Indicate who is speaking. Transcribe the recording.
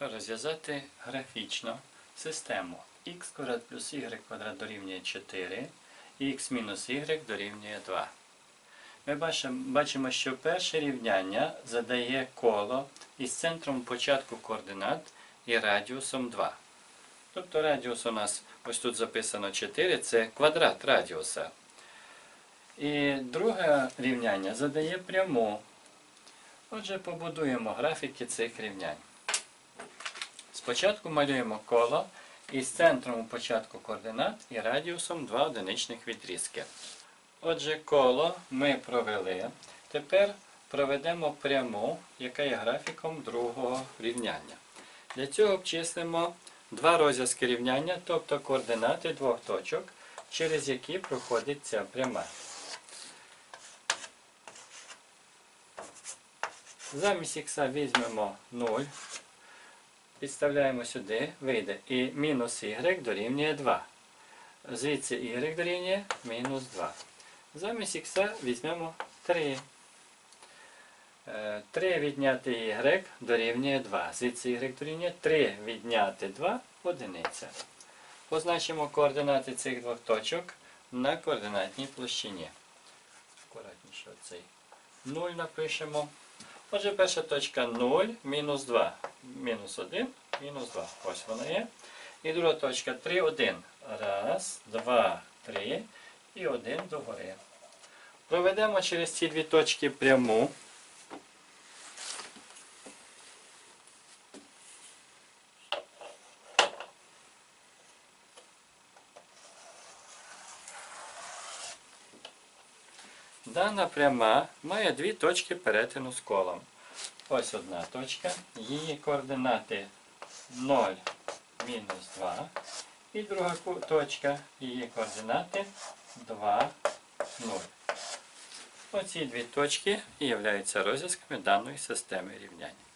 Speaker 1: розв'язати графічно систему x квадрат плюс y квадрат дорівнює 4 і x мінус y дорівнює 2. Ми бачимо, що перше рівняння задає коло із центром початку координат і радіусом 2. Тобто радіус у нас ось тут записано 4, це квадрат радіуса. І друге рівняння задає пряму. Отже, побудуємо графіки цих рівнянь. Спочатку малюємо коло із центром у початку координат і радіусом 2 одиничних відрізки. Отже, коло ми провели. Тепер проведемо пряму, яка є графіком другого рівняння. Для цього обчислимо два розв'язки рівняння, тобто координати двох точок, через які проходить ця пряма. Замість х візьмемо 0, підставляємо сюди, вийде і мінус y дорівнює 2. Звідси y дорівнює мінус 2. Замість х візьмемо 3. 3 відняти y дорівнює 2. Звідси y дорівнює 3 відняти 2 одиниця. Позначимо координати цих двох точок на координатній площині. Акуратніше оцей 0 напишемо. Отже, перша точка 0, мінус 2, мінус 1, мінус 2. Ось вона є. І друга точка 3, 1. Раз, два, три і 1 догори. Проведемо через ці дві точки пряму. Дана пряма має дві точки перетину з колом. Ось одна точка, її координати 0, мінус 2. І друга точка, її координати 2, 0. Оці дві точки і являються розв'язками даної системи рівнянь.